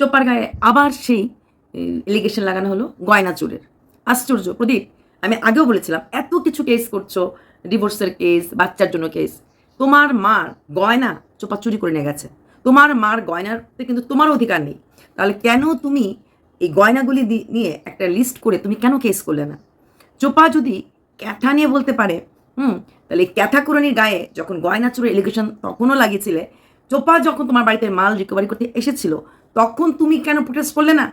চোপার গায়ে আবার সেই এলিগেশন লাগানো হলো গয়না চোরের আশ্চর্য, প্রদীপ, আমি আগেও বলেছিলাম, এত কিছু কেস করছ ডিভোর্সের কেস বাচ্চার জন্য কেস তোমার মার গয়না চোপা চুরি করে নিয়ে গেছে। তোমার মার গয়নাতে কিন্তু তোমার অধিকার নেই। তাহলে কেন তুমি এই গয়নাগুলি নিয়ে একটা লিস্ট করে তুমি কেন কেস করলে না? চোপা যদি ক্যাথা নিয়ে বলতে পারে, হুম, তাহলে ক্যাথাকুরানির গায়ে যখন গয়না চুরের এলিগেশন তখনও লাগিয়েছিলে, চোপা যখন তোমার বাড়িতে মাল রিকভারি করতে এসেছিল তখন তুমি কেন প্রোটেস্ট করলে না?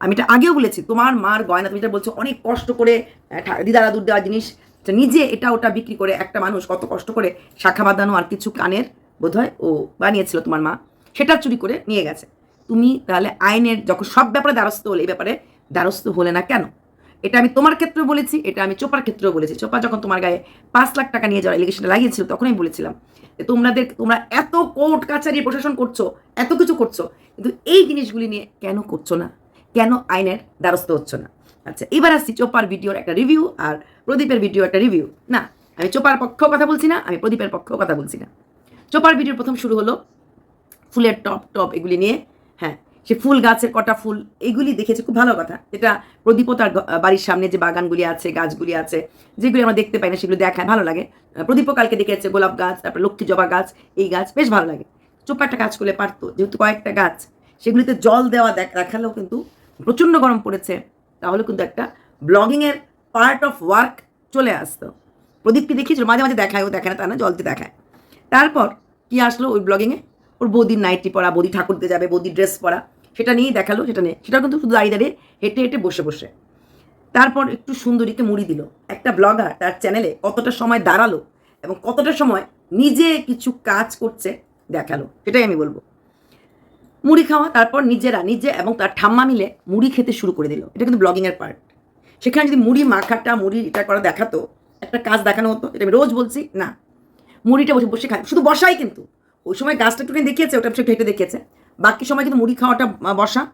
আমি এটা আগেও বলেছি, তোমার মার গয়না, তুমি এটা বলছো, অনেক কষ্ট করে দিদারা দুধ দেওয়া জিনিস নিজে এটা ওটা বিক্রি করে একটা মানুষ কত কষ্ট করে শাখা বাঁধানো আর কিছু কানের বোধহয় ও বানিয়েছিল তোমার মা সেটা চুরি করে নিয়ে গেছে। তুমি তাহলে আইনের যখন সব ব্যাপারে দ্বারস্থ হলে, এই ব্যাপারে দ্বারস্থ হলে না কেন? এটা আমি তোমার ক্ষেত্রেও বলেছি, এটা আমি চোপার ক্ষেত্রেও বলেছি। চোপা যখন তোমার গায়ে পাঁচ লাখ টাকা নিয়ে যাওয়ার এলিগেশনটা লাগিয়েছিল, তখনই বলেছিলাম যে তোমাদের তোমরা এত কোর্ট কাছারি প্রশাসন করছ, এত কিছু করছ, কিন্তু এই জিনিসগুলি নিয়ে কেন করছ না? কেন আইনের দ্বারস্থ হচ্ছে না? আচ্ছা এবার আসছি চোপার ভিডিওর একটা রিভিউ আর প্রদীপের ভিডিও একটা রিভিউ না, আমি চোপার পক্ষেও কথা বলছি না, আমি প্রদীপের পক্ষেও কথা বলছি না। চোপার ভিডিওর প্রথম শুরু হলো ফুলের টপ টপ এগুলি নিয়ে সে ফুল গাছের কটা ফুল, এগুলি দেখেছে, খুব ভালো কথা। এটা প্রদীপও তার বাড়ির সামনে যে বাগানগুলি আছে, গাছগুলি আছে, যেগুলি আমরা দেখতে পাই না, সেগুলো দেখায়, ভালো লাগে। প্রদীপও কালকে দেখেছে, গোলাপ গাছ, তারপর লক্ষ্মী জবা গাছ, এই গাছ, বেশ ভালো লাগে। চোপা একটা কাজ করলে পারতো, যেহেতু কয়েকটা গাছ, সেগুলিতে জল দেওয়া দেখ- দেখালেও কিন্তু প্রচণ্ড গরম পড়েছে। তাহলে কিন্তু একটা ব্লগিংয়ের পার্ট অফ ওয়ার্ক চলে আসতো। প্রদীপকে দেখিয়েছিল, মাঝে মাঝে দেখায়, ও দেখে না, তা না, জলতে দেখায়। তারপর কি আসলো ওই ব্লগিংয়ে ওর বৌদির নাইটি পরা বৌদি ঠাকুর দিতে যাবে, বৌদির ড্রেস পরা। সেটা নিয়েই দেখাল, সেটা নিয়ে সেটাও কিন্তু শুধু দাঁড়িয়ে দাঁড়িয়ে হেঁটে হেঁটে বসে বসে। তারপর একটু সুন্দরীকে মুড়ি দিল। একটা ব্লগার তার চ্যানেলে কতটা সময় দাঁড়াল এবং কতটা সময় নিজে কিছু কাজ করছে দেখাল, সেটাই আমি বলব। মুড়ি খাওয়া, তারপর নিজেরা, নিজে এবং তার ঠাম্মা মিলে মুড়ি খেতে শুরু করে দিল। এটা কিন্তু ব্লগিংয়ের পার্ট সেখানে যদি মুড়ি মাখাটা, মুড়ি এটা করা দেখাতো, একটা কাজ দেখানো হতো, এটা আমি রোজ বলছি, না। মুড়িটা বসে বসে খায়। শুধু বসাই কিন্তু। ওই সময় গাছটা একটুখানি দেখিয়েছে, ওটা একটু হেঁটে দেখিয়েছে। বাকি সময় কিন্তু মুড়ি খাওয়াটা বসা।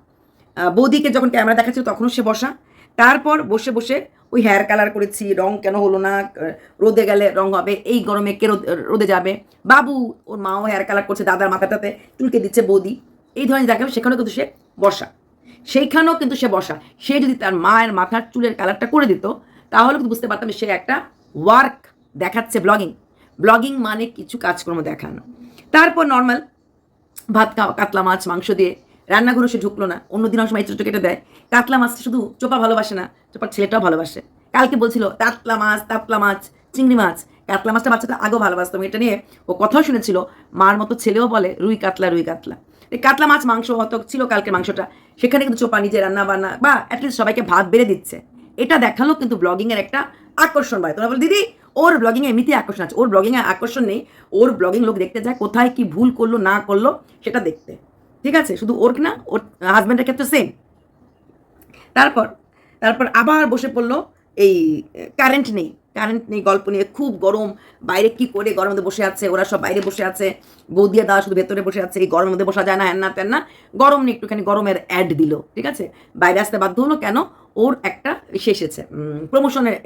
বৌদিকে যখন ক্যামেরা দেখাচ্ছিল তখনও সে বসা। তারপর বসে বসে ওই হেয়ার কালার করেছি, রং কেন হলো না রোদে গেলে রং হবে, এই গরমে কে রোদ- যাবে? বাবু, ওর মাও হেয়ার কালার করছে দাদার মাথাটাতে, চুলকে দিচ্ছে বৌদি। এই ধরনের দেখাবে সেখানেও কিন্তু সে বসা। সেইখানেও কিন্তু সে বসা। সে যদি তার মায়ের মাথার চুলের কালারটা করে দিত, তাহলে কিন্তু বুঝতে পারতাম সে একটা ওয়ার্ক দেখাচ্ছে ব্লগিং ব্লগিং মানে কিছু কাজকর্ম দেখানো। তারপর নর্মাল ভাত খাওয়া, কাতলা মাছ, মাংস দিয়ে। রান্নাঘরে সে ঢুকলো না। অন্যদিন অনেক সময় কেটে দেয়। কাতলা মাছটা শুধু চোপা ভালোবাসে না, চোপার ছেলেটাও ভালোবাসে। কালকে বলছিল, কাতলা মাছ তাতলা মাছ, চিংড়ি মাছ। কাতলা মাছটা বাচ্চাটা আগেও ভালোবাসতাম। এটা নিয়ে ও কথাও শুনেছিল। মার মতো ছেলেও বলে, রুই কাতলা রুই কাতলা। এই কাতলা মাছ, মাংস হয়তো ছিল কালকে মাংসটা। সেখানে কিন্তু চোপা নিজে রান্না বান্না বা অ্যাটলিস্ট সবাইকে ভাত বেড়ে দিচ্ছে। এটা দেখাল কিন্তু ব্লগিংয়ের একটা আকর্ষণ পায় তোমরা বলে, দিদি ওর ব্লগিংয়ে এমনিতেই আকর্ষণ আছে। ওর ব্লগিংয়ে আকর্ষণ নেই। ওর ব্লগিং লোক দেখতে যায় কোথায় কি ভুল করল, না করল, সেটা দেখতে। ঠিক আছে? শুধু ওর না, ওর হাজব্যান্ডের ক্ষেত্রে সেম তারপর তারপর আবার বসে পড়ল এই কারেন্ট নেই। কারেন্ট নেই গল্প নিয়ে খুব গরম, বাইরে কি করে গরমের মধ্যে বসে আছে? ওরা সব বাইরে বসে আছে বৌদিয়া দাওয়া শুধু ভেতরে বসে আছে, এই গরমের মধ্যে বসা যায় না হ্যান না তেন না গরম নিয়ে একটুখানি গরমের অ্যাড দিল, ঠিক আছে? বাইরে আসতে বাধ্য হলো কেন? ওর একটা এসে এসেছে প্রমোশনের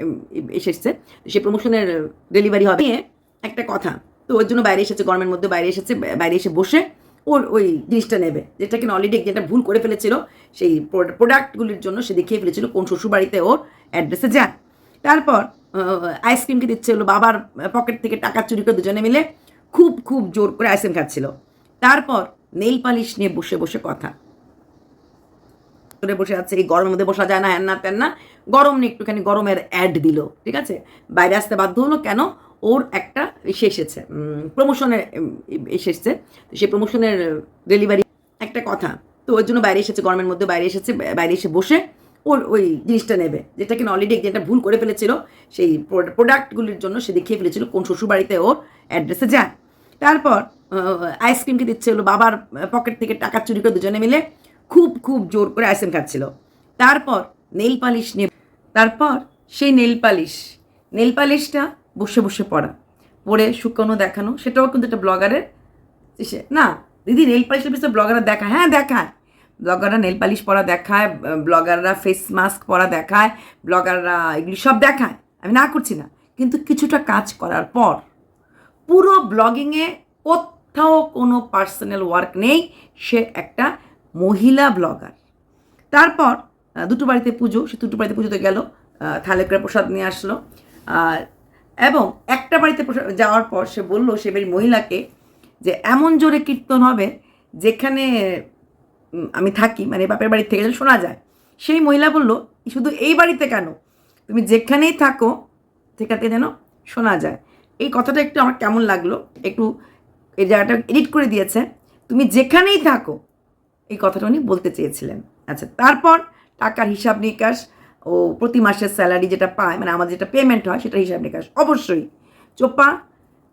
এসেছে। সেই প্রমোশনের ডেলিভারি হবে। একটা কথা, তো ওর জন্য বাইরে এসেছে, গরমের মধ্যে বাইরে এসেছে, বাইরে এসে বসে ওর ওই জিনিসটা নেবে। যেটা কিনা অলরেডি যেটা ভুল করে ফেলেছিল, সেই প্রোডাক্টগুলির জন্য সে দেখিয়ে ফেলেছিল কোন শ্বশুরবাড়িতে ওর অ্যাড্রেসে যায়। তারপর আইসক্রিমকে দিচ্ছে হলো, বাবার পকেট থেকে টাকা চুরি করে দুজনে মিলে খুব খুব জোর করে আইসক্রিম খাচ্ছিল। তারপর নেইল পালিশ নিয়ে বসে বসে কথা। করে বসে আছে, এই গরমের মধ্যে বসা যায় না হ্যান না তেন না। গরম নিয়ে একটুখানি গরমের অ্যাড দিল, ঠিক আছে? বাইরে আসতে বাধ্য হলো, কেন? ওর একটা এসে এসেছে প্রমোশনের এসেছে। সেই প্রমোশনের ডেলিভারি একটা কথা। তো ওর জন্য বাইরে এসেছে, গরমের মধ্যে বাইরে এসেছে, বাইরে এসে বসে ওর ওই জিনিসটা নেবে। যেটা কিনা অলরেডি যেটা ভুল করে ফেলেছিল, সেই প্রোডাক্টগুলির জন্য সে দেখিয়ে ফেলেছিল কোন শ্বশুরবাড়িতে ওর অ্যাড্রেসে যায়। তারপর আইসক্রিমকে দিচ্ছে হলো বাবার পকেট থেকে টাকা চুরি করে দুজনে মিলে খুব খুব জোর করে আইসক্রিম খাচ্ছিল। তারপর নেল পালিশ নিয়ে, তারপর সেই নেল পালিশ নেল পালিশটা বসে বসে পড়া। পড়ে শুকানো, দেখানো, সেটাও কিন্তু একটা ব্লগারের না, দিদি নেল পালিশের পিছনে ব্লগাররা দেখা হ্যাঁ দেখায়। ব্লগাররা নেল পালিশ পরা দেখায় ব্লগাররা ফেস মাস্ক পরা দেখায় ব্লগাররা এগুলি সব দেখায়। আমি না করছি না কিন্তু কিছুটা কাজ করার পর পুরো ব্লগিংয়ে কোথাও কোনো পার্সোনাল ওয়ার্ক নেই সে একটা মহিলা ব্লগার। তারপর দুটো বাড়িতে পুজো সে দুটো বাড়িতে পুজোতে গেল আহ, থালে করে প্রসাদ নিয়ে আসলো। এবং একটা বাড়িতে যাওয়ার পর সে বলল সে মহিলাকে যে এমন জোরে কীর্তন হবে যেখানে আমি থাকি মানে বাপের বাড়ি থেকে শোনা যায়। সেই মহিলা বলল শুধু এই বাড়িতে কেন? তুমি যেখানেই থাকো সেখান যেন শোনা যায়। এই কথাটা একটু আমার কেমন লাগল, একটু এই জায়গাটা এডিট করে দিয়েছে। তুমি যেখানেই থাকো, এই কথাটা উনি বলতে চেয়েছিলেন। আচ্ছা তারপর টাকার হিসাব নিকাশ ও প্রতি মাসের স্যালারি যেটা পায় মানে আমাদের যেটা পেমেন্ট হয় সেটা হিসাব নিকাশ। অবশ্যই। চোপা,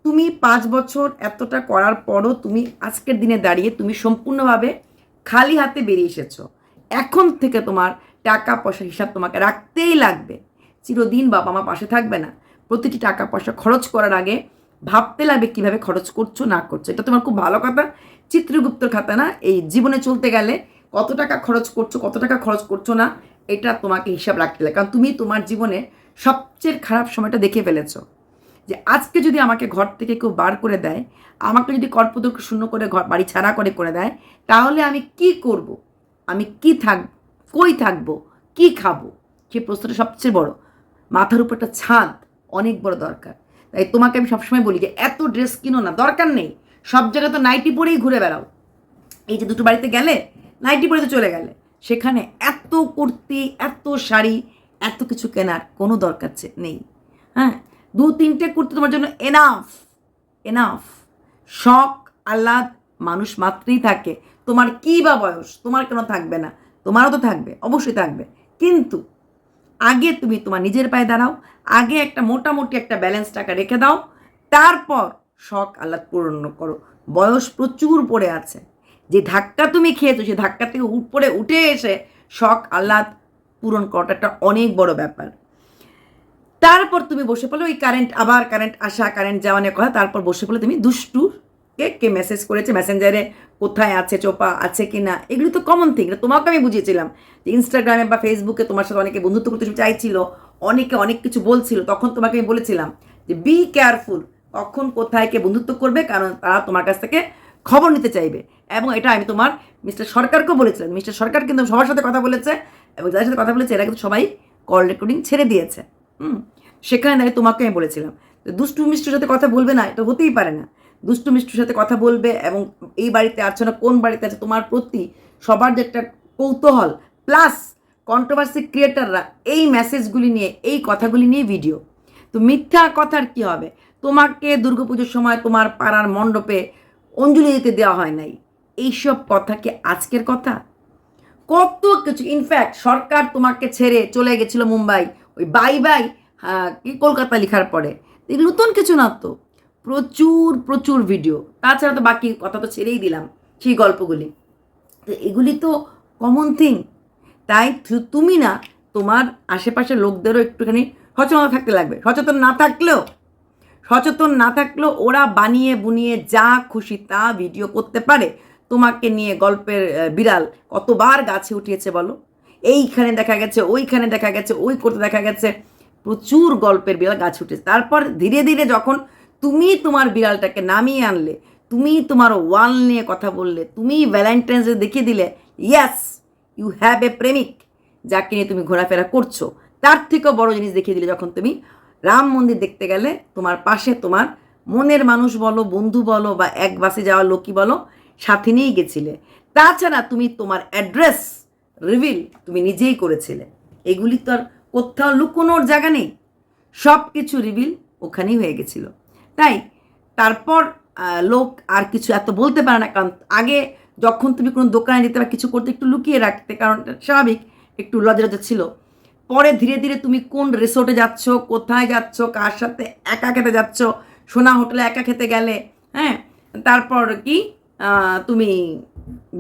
তুমি পাঁচ বছর এতটা করার পরও তুমি আজকের দিনে দাঁড়িয়ে তুমি সম্পূর্ণভাবে খালি হাতে বেরিয়ে এসেছ। এখন থেকে তোমার টাকা পয়সার হিসাব তোমাকে রাখতেই লাগবে। চিরদিন বাবা মা পাশে থাকবে না। প্রতিটি টাকা পয়সা খরচ করার আগে ভাবতে লাগবে কীভাবে খরচ করছ, না করছ। এটা তোমার খুব ভালো কথা চিত্রগুপ্তর খাতা না? এই জীবনে চলতে গেলে কত টাকা খরচ করছ, কত টাকা খরচ করছ না? এটা তোমাকে হিসাব রাখতে লাগে। কারণ তুমি তোমার জীবনে সবচেয়ে খারাপ সময়টা দেখে ফেলেছো। যে আজকে যদি আমাকে ঘর থেকে কেউ বার করে দেয়, আমাকে যদি কর্পদক্ষ শূন্য করে ঘর, বাড়ি ছাড়া করে করে দেয়, তাহলে আমি কি করব? আমি কি থাক, কই থাকব? কি খাব? সেই প্রশ্নটা সবচেয়ে বড়। মাথার উপর একটা ছাদ অনেক বড় দরকার। তাই তোমাকে আমি সবসময় বলি যে, এত ড্রেস কিনো না, দরকার নেই। সব জায়গায় তো নাইটি পরেই ঘুরে বেড়াও। এই যে দুটো বাড়িতে গেলে, নাইটি পরে তো চলে গেলে। সেখানে এত কুর্তি, এত শাড়ি, এত কিছু কেনার কোনো দরকার নেই। হ্যাঁ? দু তিনটে কুর্তি তোমার জন্য এনাফ এনাফ শখ, আহ্লাদ, মানুষ মাত্রই থাকে। তোমার কী বা বয়স? তোমার কেন থাকবে না? তোমারও তো থাকবে, অবশ্যই থাকবে। কিন্তু আগে তুমি তোমার নিজের পায়ে দাঁড়াও, আগে একটা মোটামুটি একটা ব্যালেন্স টাকা রেখে দাও, তারপর শখ, আহ্লাদ পূরণ করো। বয়স প্রচুর পড়ে আছে। যে ধাক্কা তুমি খেয়েছো সেই ধাক্কা থেকে উপরে উঠে এসে শখ, আহ্লাদ পূরণ করাটা একটা অনেক বড় ব্যাপার। তারপর তুমি বসে পড়লে, ওই কারেন্ট আবার কারেন্ট আসা কারেন্ট যাওয়া নিয়ে কথা, তারপর বসে পড়লে তুমি দুষ্টুকে কে মেসেজ করেছে মেসেঞ্জারে কোথায় আছে, চোপা আছে কি না, এগুলি তো কমন থিং তোমাকে আমি বুঝিয়েছিলাম। যে ইনস্টাগ্রামে বা ফেসবুকে তোমার সাথে অনেকে বন্ধুত্ব করতে চাইছিল, অনেকে অনেক কিছু বলছিল, তখন তোমাকে আমি বলেছিলাম যে বি কেয়ারফুল কখন কোথায় কে বন্ধুত্ব করবে, কারণ তারা তোমার কাছ থেকে খবর নিতে চাইবে। এবং এটা আমি তোমার মিস্টার সরকারকেও বলেছিলাম মিস্টার সরকার কিন্তু সবার সাথে কথা বলেছে, এবং যাদের সাথে কথা বলেছে, এরা কিন্তু সবাই কল রেকর্ডিং ছেড়ে দিয়েছে। হুম, সেখানে দাঁড়িয়ে তোমাকে আমি বলেছিলাম। দুষ্টু মিষ্টুর সাথে কথা বলবে না, এটা হতেই পারে না। দুষ্টু মিষ্টুর সাথে কথা বলবে এবং এই বাড়িতে আছে না, কোন বাড়িতে আছে, তোমার প্রতি সবার যে একটা কৌতূহল প্লাস কন্ট্রোভার্সি ক্রিয়েটাররা এই মেসেজগুলি নিয়ে, এই কথাগুলি নিয়ে ভিডিও তো মিথ্যা কথার কি হবে? তোমাকে দুর্গাপুজোর সময় তোমার পাড়ার মণ্ডপে অঞ্জলি দিতে দেওয়া হয় নাই। এইসব কথা কি আজকের কথা? কত কিছু। ইনফ্যাক্ট সরকার তোমাকে ছেড়ে চলে গেছিল মুম্বাই। ওই বাই বাই আহ, কি কলকাতা লেখার পরে। নতুন কিছু না তো প্রচুর প্রচুর ভিডিও তাছাড়া তো বাকি কথা তো ছেড়েই দিলাম সেই গল্পগুলি। তো এগুলি তো কমন থিং তাই তুমি না তোমার আশেপাশের লোকদেরও একটুখানি সচেতন থাকতে লাগবে। সচেতন না থাকলেও সচেতন না থাকলেও ওরা বানিয়ে বুনিয়ে যা খুশি তা ভিডিও করতে পারে। তোমাকে নিয়ে গল্পের বিড়াল কতবার গাছে উঠিয়েছে বলো? এইখানে দেখা গেছে, ওইখানে দেখা গেছে, ওই করতে দেখা গেছে। প্রচুর গল্পের বিড়াল গাছ উঠেছে। তারপর ধীরে ধীরে যখন তুমি তোমার বিড়ালটাকে নামিয়ে আনলে, তুমি তোমার ওয়াল নিয়ে কথা বললে, তুমি ভ্যালেন্টাইন্স দেখিয়ে দিলে ইয়াস ইউ হ্যাভ এ প্রেমিক যাকে নিয়ে তুমি ঘোরাফেরা করছ। তার থেকেও বড় জিনিস দেখিয়ে দিলে যখন তুমি রাম মন্দির দেখতে গেলে, তোমার পাশে তোমার মনের মানুষ বলো, বন্ধু বলো, বা এক বাসে যাওয়া লোকই বলো, সাথে নিয়েই গেছিলে। তাছাড়া তুমি তোমার অ্যাড্রেস রিভিল তুমি নিজেই করেছিলে। এগুলি তো আর কোথাও লুকোনোর জায়গা নেই। সব কিছু রিভিল ওখানেই হয়ে গেছিল। তাই তারপর লোক আর কিছু এত বলতে পারে না, কারণ আগে যখন তুমি কোনো দোকানে যেতে বা কিছু করতে একটু লুকিয়ে রাখতে, কারণ স্বাভাবিক, একটু লজ্জা লজ্জা ছিল। পরে ধীরে ধীরে তুমি কোন রিসোর্টে যাচ্ছ, কোথায় যাচ্ছ, কার সাথে একা খেতে যাচ্ছ, সোনা হোটেলে একা খেতে গেলে হ্যাঁ? তারপর কি? তুমি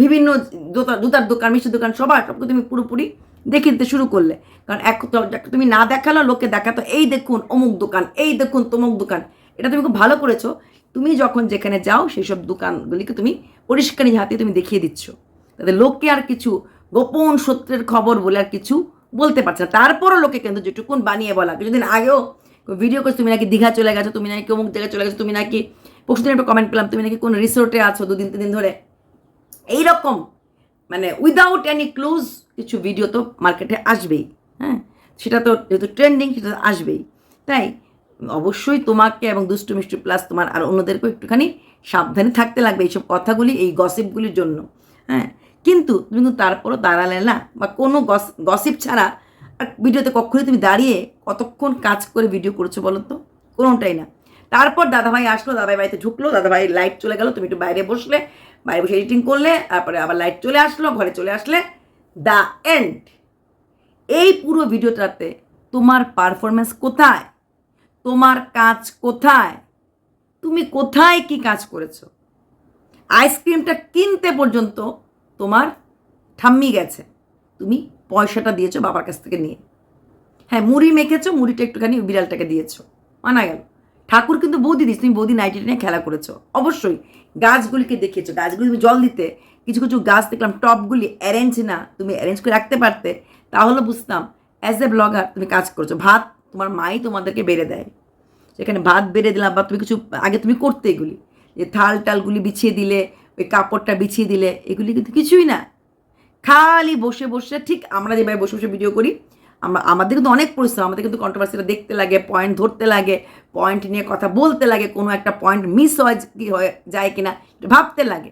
বিভিন্ন জুতা জুতার দোকান, মিষ্টির দোকান, সবার সবকে তুমি পুরোপুরি দেখে দিতে শুরু করলে। কারণ এক তুমি না দেখাল লোকে দেখাতো, এই দেখুন অমুক দোকান, এই দেখুন তমুক দোকান। এটা তুমি খুব ভালো করেছ। তুমি যখন যেখানে যাও সেই সব দোকানগুলিকে তুমি পরিষ্কার হাতে তুমি দেখিয়ে দিচ্ছ। তাতে লোককে আর কিছু গোপন সত্যের খবর বলে আর কিছু বলতে পারছে না। তারপরও লোকে কিন্তু যেটুকুন বানিয়ে বলা। কিছুদিন আগেও ভিডিও করছ, তুমি নাকি দীঘা চলে গেছো, তুমি নাকি অমুক জায়গায় চলে গেছো, তুমি নাকি পরশুদিন একটা কমেন্ট পেলাম, তুমি নাকি কোন রিসোর্টে আছো দুদিন তিন দিন ধরে? এইরকম মানে উইদাউট এনি ক্লোজ কিছু ভিডিও তো মার্কেটে আসবেই হ্যাঁ? সেটা তো যেহেতু ট্রেন্ডিং সেটা তো আসবেই। তাই অবশ্যই তোমাকে এবং দুষ্টু মিষ্টি প্লাস তোমার আর অন্যদেরকেও একটুখানি সাবধানে থাকতে লাগবে এইসব কথাগুলি, এই গসিপগুলির জন্য হ্যাঁ? কিন্তু তুমি কিন্তু তারপরও দাঁড়ালে না, বা কোনো গসিপ ছাড়া ভিডিওতে কখনোই তুমি দাঁড়িয়ে কতক্ষণ কাজ করে ভিডিও করেছ বলো তো? কোনোটাই না। তারপর দাদাভাই আসলো দাদাভাই বাড়িতে ঢুকলো, দাদাভাই লাইট চলে গেল, তুমি একটু বাইরে বসলে, বাইরে বসে এডিটিং করলে, তারপরে আবার লাইট চলে আসলো, ঘরে চলে আসলে দ্য এন্ড এই পুরো ভিডিওটাতে তোমার পারফরমেন্স কোথায়? তোমার কাজ কোথায়? তুমি কোথায় কি কাজ করেছ? আইসক্রিমটা কিনতে পর্যন্ত তোমার ঠাম্মি গেছে। তুমি পয়সাটা দিয়েছ বাবার কাছ থেকে নিয়ে। হ্যাঁ মুড়ি মেখেছো, মুড়িটা একটুখানি বিড়ালটাকে দিয়েছ। মানা গেল। ঠাকুর কিন্তু বৌদি দিস, তুমি বৌদি নাইটিটা নিয়ে খেলা করেছ। অবশ্যই, গাছগুলিকে দেখিয়েছো। গাছগুলি তুমি জল দিতে, কিছু কিছু গাছ দেখলাম, টপগুলি অ্যারেঞ্জ না, তুমি অ্যারেঞ্জ করে রাখতে পারতে, তাহলে বুঝতাম অ্যাজ এ ব্লগার তুমি কাজ করছ। ভাত তোমার মাই তোমাদেরকে বেড়ে দেয়। সেখানে ভাত বেড়ে দিলাম, বা তুমি কিছু, আগে তুমি করতে এগুলি। যে থাল টালগুলি বিছিয়ে দিলে, ওই কাপড়টা বিছিয়ে দিলে, এগুলি কিন্তু কিছুই না। খালি বসে বসে, ঠিক আমরা যেভাবে বসে বসে ভিডিও করি আমরা আমাদের কিন্তু অনেক পরিশ্রম, আমাদের কিন্তু কন্ট্রোভার্সিটা দেখতে লাগে পয়েন্ট ধরতে লাগে পয়েন্ট নিয়ে কথা বলতে লাগে, কোনো একটা পয়েন্ট মিস হয় কি হয়ে, যায় কিনা ভাবতে লাগে।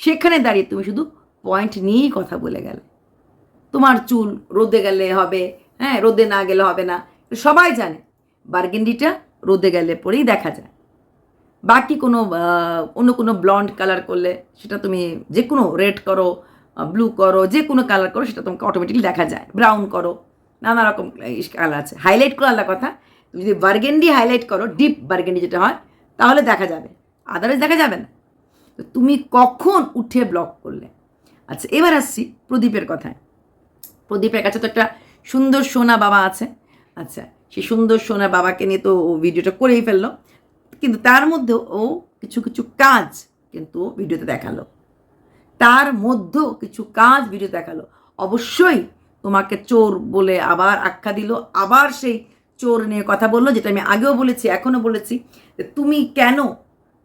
সেখানে দাঁড়িয়ে তুমি শুধু পয়েন্ট নিয়েই কথা বলে গেলে। তোমার চুল রোদে গেলে হবে হ্যাঁ রোদে না গেলে হবে না সবাই জানে। বার্গেন্ডিটা রোদে গেলে পরেই দেখা যায়। বাকি কোনো অন্য কোনো ব্লন্ড কালার করলে সেটা তুমি যে কোনো রেড করো ব্লু করো যে কোনো কালার করো, সেটা তোমাকে অটোমেটিকলি দেখা যায়। ব্রাউন করো। নানা রকম কালার আছে। হাইলাইট করো আলাদা কথা। তুমি যদি বার্গেন্ডি হাইলাইট করো ডিপ বার্গেন্ডি যেটা হয়, তাহলে দেখা যাবে। আদারওয়াইজ দেখা যাবে না। তো তুমি কখন উঠে ব্লক করলে? আচ্ছা এবার আসছি প্রদীপের কথায়। প্রদীপের কাছে তো একটা সুন্দর সোনা বাবা আছে। আচ্ছা সেই সুন্দর সোনা বাবাকে নিয়ে তো ও ভিডিওটা করেই ফেলল। কিন্তু তার মধ্যেও ও কিছু কিছু কাজ কিন্তু ভিডিওতে দেখাল। তার মধ্যেও কিছু কাজ ভিডিও দেখাল। অবশ্যই তোমাকে চোর বলে আবার আখ্যা দিল, আবার সেই চোর নিয়ে কথা বলল, যেটা আমি আগেও বলেছি এখনও বলেছি, যে তুমি কেন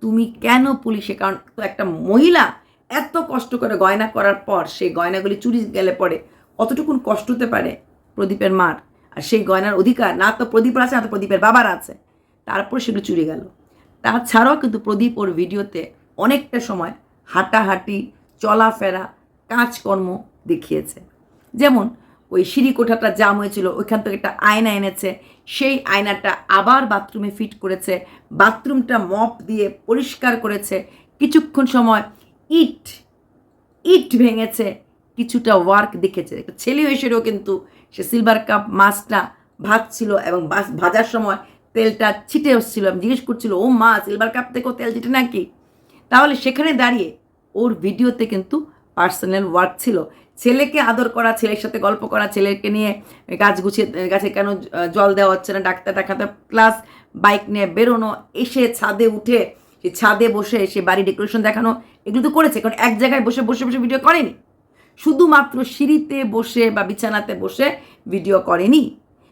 তুমি কেন পুলিশে? কারণ তো একটা মহিলা এত কষ্ট করে গয়না করার পর, সেই গয়নাগুলি চুরি গেলে পরে কতটুকুন কষ্ট হতে পারে প্রদীপের মার? আর সেই গয়নার অধিকার, না তো প্রদীপের আছে, না তো প্রদীপের বাবার আছে। তারপর সেগুলো চুরি গেল। তাছাড়াও কিন্তু প্রদীপ ওর ভিডিওতে অনেকটা সময় হাঁটাহাঁটি, চলাফেরা, কাজকর্ম দেখিয়েছে। যেমন ওই সিঁড়ি কোঠাটা জাম হয়েছিল, ওইখান থেকে একটা আয়না এনেছে। সেই আয়নাটা আবার বাথরুমে ফিট করেছে, বাথরুমটা মপ দিয়ে পরিষ্কার করেছে। কিছুক্ষণ সময় ইট ইট ভেঙেছে, কিছুটা ওয়ার্ক দেখেছে। একটা ছেলে এসেও কিন্তু সে সিলভার কাপ মাছটা ভাজছিল এবং ভাজার সময় তেলটা ছিটে এসেছিল আমি জিজ্ঞেস করছিল, ও মা, সিলভার কাপ থেকেও তেল ছিটে নাকি? তাহলে সেখানে দাঁড়িয়ে ওর ভিডিওতে কিন্তু পার্সোনাল ওয়ার্ক ছিল। ছেলেকে আদর করা, ছেলের সাথে গল্প করা, ছেলেকে নিয়ে গাছ গুছিয়ে, গাছে কেন জল দেওয়া হচ্ছে না, ডাক্তার দেখাতে প্লাস বাইক নিয়ে বেরোনো, এসে ছাদে উঠে, সে ছাদে বসে, সে বাড়ি ডেকোরেশন দেখানো, এগুলো তো করেছে, কারণ এক জায়গায় বসে বসে বসে ভিডিও করেনি। শুধুমাত্র সিঁড়িতে বসে বা বিছানাতে বসে ভিডিও করেনি।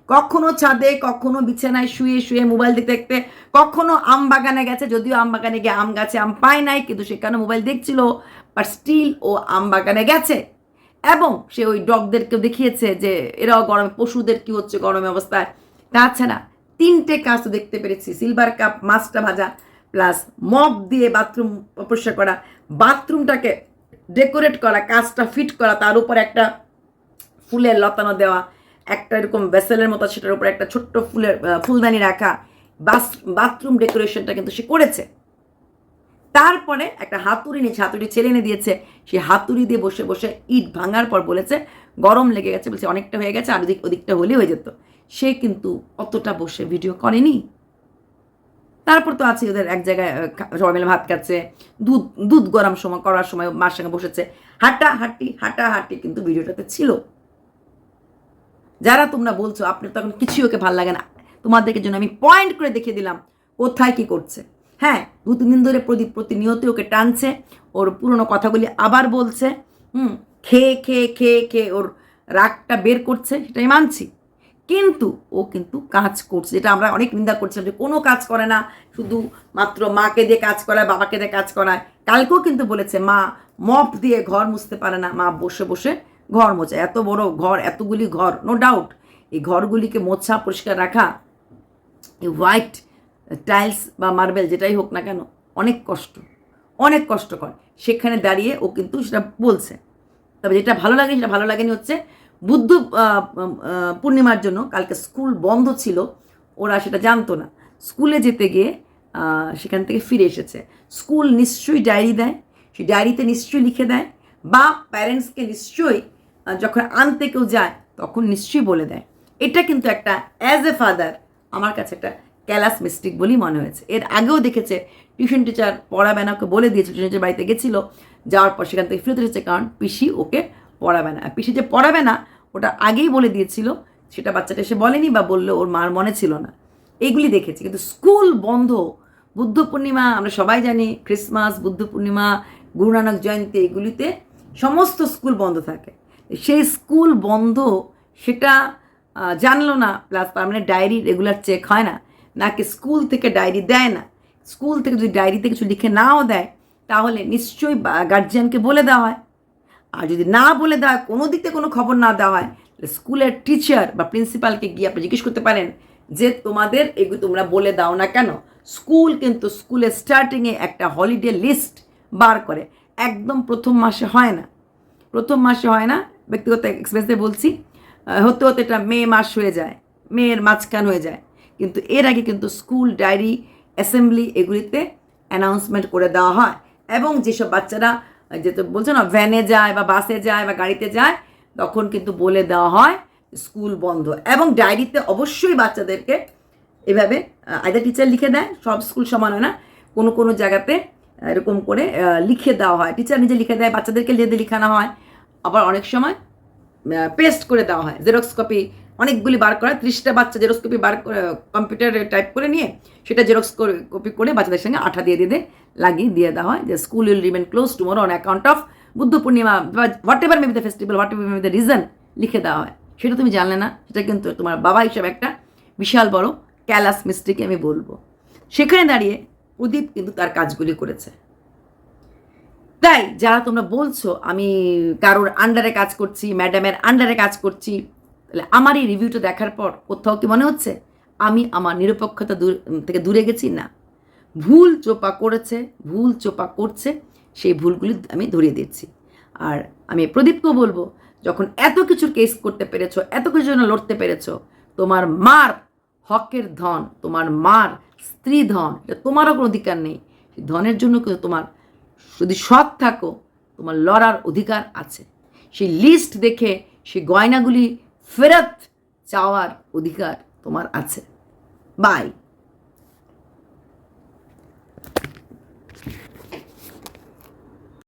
কখনো ছাদে, কখনো বিছানায় শুয়ে শুয়ে মোবাইল দেখতে দেখতে, কখনো আম বাগানে গেছে, যদিও আম বাগানে গিয়ে আম গাছে আম পায় নাই, কিন্তু সেখানে মোবাইল দেখছিল? বাট স্টিল ও আম বাগানে গেছে। এবং সে ওই ডগদেরকেও দেখিয়েছে যে এরাও গরমে, পশুদের কি হচ্ছে গরমে অবস্থায়। তাছাড়া তিনটে কাজ তো দেখতে পেরেছি, সিলভার কাপ, মাছটা ভাজা, প্লাস মপ দিয়ে বাথরুম পরিষ্কার করা। বাথরুমটাকে ডেকোরেট করা কাজটা ফিট করা, তার উপর একটা ফুলের লতানো দেওয়া, একটা এরকম ভেসেলের মতো সেটার উপর একটা ছোট্ট ফুলের ফুলদানি রাখা। বাথরুম ডেকোরেশনটা কিন্তু সে করেছে। তারপরে একটা হাতুড়ি নিয়েছে হাতুড়ি ছেড়ে এনে দিয়েছে। সেই হাতুড়ি দিয়ে বসে বসে ইট ভাঙার পর বলেছে, গরম লেগে গেছে। বলছে, অনেকটা হয়ে গেছে, আর ওদিক, ওদিকটা হলে হয়ে যেত। সে কিন্তু অতটা বসে ভিডিও করেনি। তারপর তো আছে ওদের এক জায়গায় সবাই মিলে ভাত খাচ্ছে, দুধ দুধ গরম সময়, করার সময় মার সঙ্গে বসেছে। হাঁটা হাঁটি হাঁটা হাঁটি কিন্তু ভিডিওটাতে ছিল। যারা তোমরা বলছো, আপনার তখন কিছুই ওকে ভালো লাগে না। তোমাদেরকে জন্য আমি পয়েন্ট করে দেখিয়ে দিলাম, কোথায় কি করছে। হ্যাঁ দু তিন দিন ধরে প্রদীপ প্রতিনিয়ত ওকে টানছে, ওর পুরনো কথাগুলি আবার বলছে, হুম, খেয়ে খেয়ে খেয়ে খেয়ে ওর রাগটা বের করছে, সেটাই মানছি। কিন্তু ও কিন্তু কাজ করছে, যেটা আমরা অনেক নিন্দা করছিলাম যে কোনো কাজ করে না, শুধু মাত্র মাকে দিয়ে কাজ করায়, বাবাকে দিয়ে কাজ করায়। কালকেও কিন্তু বলেছে, মা, মপ দিয়ে ঘর মুছতে পারে না। মা বসে বসে ঘর মোছে, এত বড় ঘর, এতগুলি ঘর নো ডাউট এই ঘরগুলিকে মোছা, পরিষ্কার রাখা হোয়াইট টাইলস বা মার্বেল যেটাই হোক না কেন, অনেক কষ্ট, অনেক কষ্টকর সেখানে দাঁড়িয়ে ও কিন্তু সেটা বলছে। তবে যেটা ভালো লাগে, সেটা ভালো লাগেনি হচ্ছে বুদ্ধ পূর্ণিমার জন্য কালকে স্কুল বন্ধ ছিল, ওরা সেটা জানতো না। স্কুলে যেতে গিয়ে সেখান থেকে ফিরে এসেছে। স্কুল নিশ্চয়ই ডায়েরি দেয়, সেই ডায়েরিতে নিশ্চয়ই লিখে দেয়, বা প্যারেন্টসকে নিশ্চয়ই যখন আনতে কেউ যায়, তখন নিশ্চয়ই বলে দেয়। এটা কিন্তু একটা অ্যাজ এ ফাদার আমার কাছে একটা ক্যালাস মিস্টিক বলেই মনে হয়েছে। এর আগেও দেখেছে, টিউশন টিচার পড়াবে না ওকে বলে দিয়েছে, টিউশন টিচার বাড়িতে গেছিল, যাওয়ার পর সেখান থেকে ফেরত এসেছে কারণ পিসি ওকে পড়াবে না পিসি যে পড়াবে না ওটা আগেই বলে দিয়েছিল, সেটা বাচ্চাটা এসে বলেনি বা বললে ওর মার মনে ছিল না। এইগুলি দেখেছি, কিন্তু স্কুল বন্ধ, বুদ্ধ পূর্ণিমা, আমরা সবাই জানি, ক্রিসমাস, বুদ্ধ পূর্ণিমা, গুরু নানক জয়ন্তী, এগুলিতে সমস্ত স্কুল বন্ধ থাকে। সেই স্কুল বন্ধ, সেটা জানলো না প্লাস তার মানে ডায়েরি রেগুলার চেক হয় না। নাকি স্কুল থেকে ডায়েরি দেয় না। স্কুল থেকে যদি ডায়েরিতে কিছু লিখে নাও দেয়, তাহলে নিশ্চয়ই গার্জিয়ানকে বলে দেওয়া হয়। আর যদি না বলে দেওয়া হয়, কোনো দিক থেকে কোনো খবর না দেওয়া হয় স্কুলের টিচার বা প্রিন্সিপালকে গিয়ে আপনি জিজ্ঞেস করতে পারেন যে, তোমাদের এগুলো তোমরা বলে দাও না কেন? স্কুল কিন্তু স্কুলের স্টার্টিংয়ে একটা হলিডে লিস্ট বার করে। একদম প্রথম মাসে হয় না। প্রথম মাসে হয় না। ব্যক্তিগত এক্সপ্রেসে বলছি হতে হতে এটা মে মাস হয়ে যায়। মেয়ের মাঝখান হয়ে যায়। কিন্তু এর আগে কিন্তু স্কুল ডায়েরি অ্যাসেম্বলি এগুলিতে অ্যানাউন্সমেন্ট করে দেওয়া হয়। এবং যেসব বাচ্চারা আহ, যেহেতু বলছো না ভ্যানে যায় বা বাসে যায় বা গাড়িতে যায় তখন কিন্তু বলে দেওয়া হয় স্কুল বন্ধ। এবং ডায়েরিতে অবশ্যই বাচ্চাদেরকে এভাবে আইদার টিচার লিখে দেয় সব স্কুল সমান হয় না কোনো কোনো জায়গাতে এরকম করে লিখে দেওয়া হয়। টিচার নিজে লিখে দেয় বাচ্চাদেরকে লেদে লিখানো হয়। আবার অনেক সময় পেস্ট করে দেওয়া হয় জেরক্স কপি অনেকগুলি বার করা, ত্রিশটা বাচ্চা জেরক্স কপি বার কম্পিউটারে টাইপ করে নিয়ে সেটা জেরক্স কপি করে বাচ্চাদের সঙ্গে আঠা দিয়ে দিয়ে লাগিয়ে দিয়ে দেওয়া হয়। যে school will remain close tomorrow on account of Buddha Purnima বা whatever maybe the festival whatever maybe the reason লিখে দেওয়া হয়। সেটা তুমি জানলে না, সেটা কিন্তু তোমার বাবা হিসাবে একটা বিশাল বড় ক্যালাস মিস্টেক আমি বলব। সেখানে দাঁড়িয়ে প্রদীপ কিন্তু তার কাজগুলি করেছে। তাই যারা তোমরা বলছো, আমি কারোর আন্ডারে কাজ করছি ম্যাডামের আন্ডারে কাজ করছি তাহলে আমার এই রিভিউটা দেখার পর কোথাও কি মনে হচ্ছে? আমি আমার নিরপেক্ষতা দূর থেকে দূরে গেছি? না। ভুল চোপা করেছে, ভুল চোপা করছে, সেই ভুলগুলি আমি ধরিয়ে দিচ্ছি আর আমি প্রদীপকেও বলব, যখন এত কিছুর কেস করতে পেরেছ, এত কিছুর জন্য লড়তে পেরেছ, তোমার মার হকের ধন, তোমার মার স্ত্রী ধন, এটা তোমারও কোনো অধিকার নেই। সেই ধনের জন্য কিন্তু তোমার, যদি সৎ থাকো, তোমার লড়ার অধিকার আছে। সেই লিস্ট দেখে সেই গয়নাগুলি ফেরত চাওয়ার অধিকার তোমার আছে। বাই